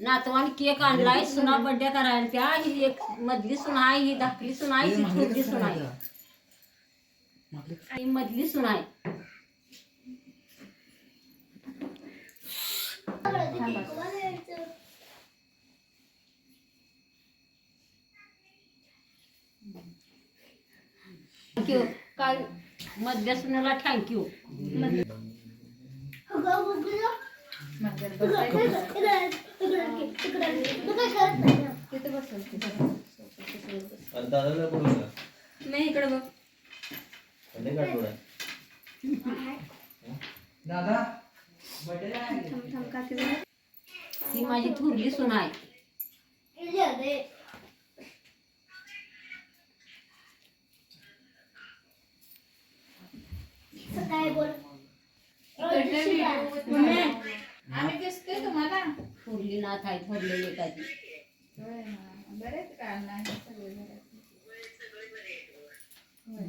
नातवान cake आणलाय सुना birthday करायला त्या ही एक मधली सुना ही धाकली ही छोटी सुना आहे ही मधली सुना आहे थँक्यू काल मधल्या सुनाला थँक्यू आणि दादाला बोलू का नाही इकडे बघ. थोडा दादा थांब काकी जरा. ही माझी थोरली सुना आहे थोरली नाथ आहे थोरले लेकाची होय ना. बरेच कारण आहे सगळे घरात. होय.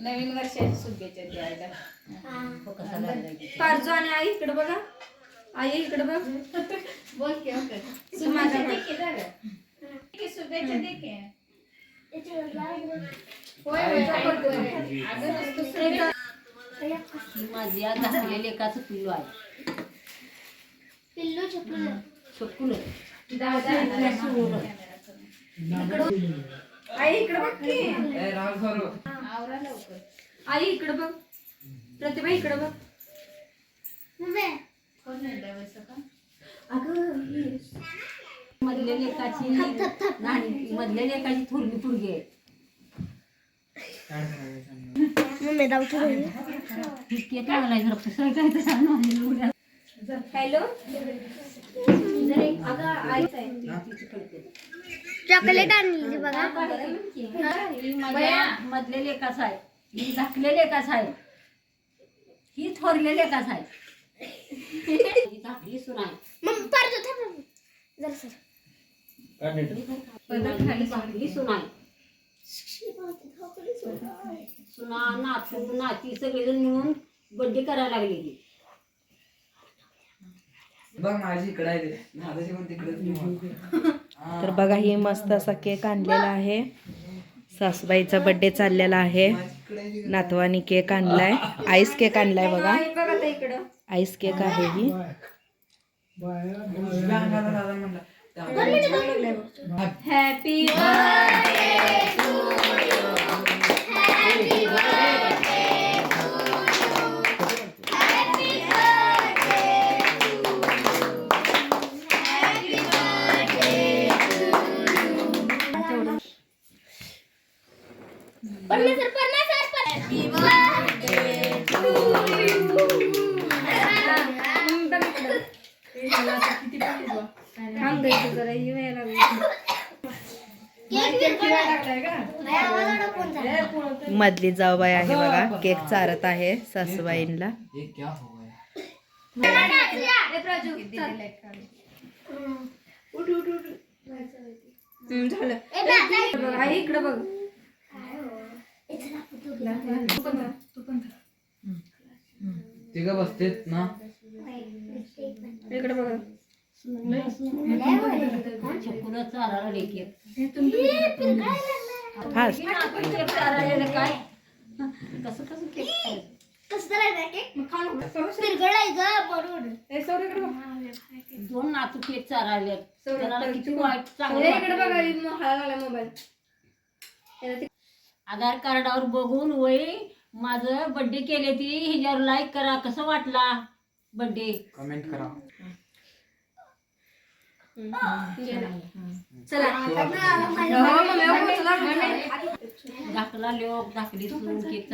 नवीन वर्षाची शुभेच्छा द्यायला हो कसा लागलाय पारजू आणि आई इकडे बघा आई इकडे बघ बोल की ओके माझा शुभेच्छा दे की जरा. की शुभेच्छा दे की होय होय करतो रे. अगं नुसतं ही माझी आज धाकल्या लेकाचं पिल्लू आहे. शकून दादा आई इकडे बघ की. ए राव सर आवरा लवकर. आई इकडे बघ. प्रतिभा इकडे बघ. कोण नाही द्यावं का अगं मधल्या लेकाची नाही मधल्या लेकाची थोरली पुरगी आहे. ही केक हॅलो? चॉकलेट आणली बघा. ही? मधल्या लेकाच आहे. ही धाकल्या लेकाच आहे. ही थोरल्या लेकाच आहे. ही धाकली सुना आहे. आहे. सुना नातू नाती सगळेजण मिळून बड्डे करायला लागलेली. बघ माझी इकडे आहे ते. दादाची पण तिकडे तर बघा ही मस्त असा केक आणलेला आहे. सासूबाईचा बड्डे चाललेला आहे. नातवानी केक आणलाय. आईस केक आणलाय बघा. आई बघ आता इकडं. आईस केक आहे ही. दादा म्हणला दादा हॅपी पन्नास ही मधली जाऊबाई आहे बघा. केक चारत आहे सासूबाईंना हो झालं. इकडे बघ तू पण धर, तू पण धर. तिघ बसतेत ना? इकडे बघ. काय? कसं कसं केक दोन नातू केक चारायले किती वाईट चांगलं ही मोबाईल आधार कार्डावर बघून वय माझं बर्थडे केले ती ह्याच्यावर लाईक करा. कसं वाटला बर्थडे कमेंट करा. धाकला लोक धाकली सून केक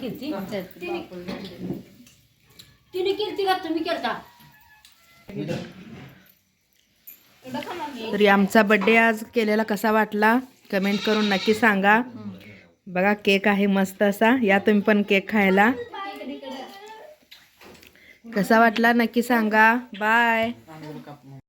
कीर्ती तिने कीर्ती का तुम्ही केलता? तरी आमचा बड्डे आज केलेला कसा वाटला? कमेंट करून नक्की सांगा. बघा केक आहे मस्त असा. या तुम्ही पण केक खायला. कसा वाटला? नक्की सांगा. बाय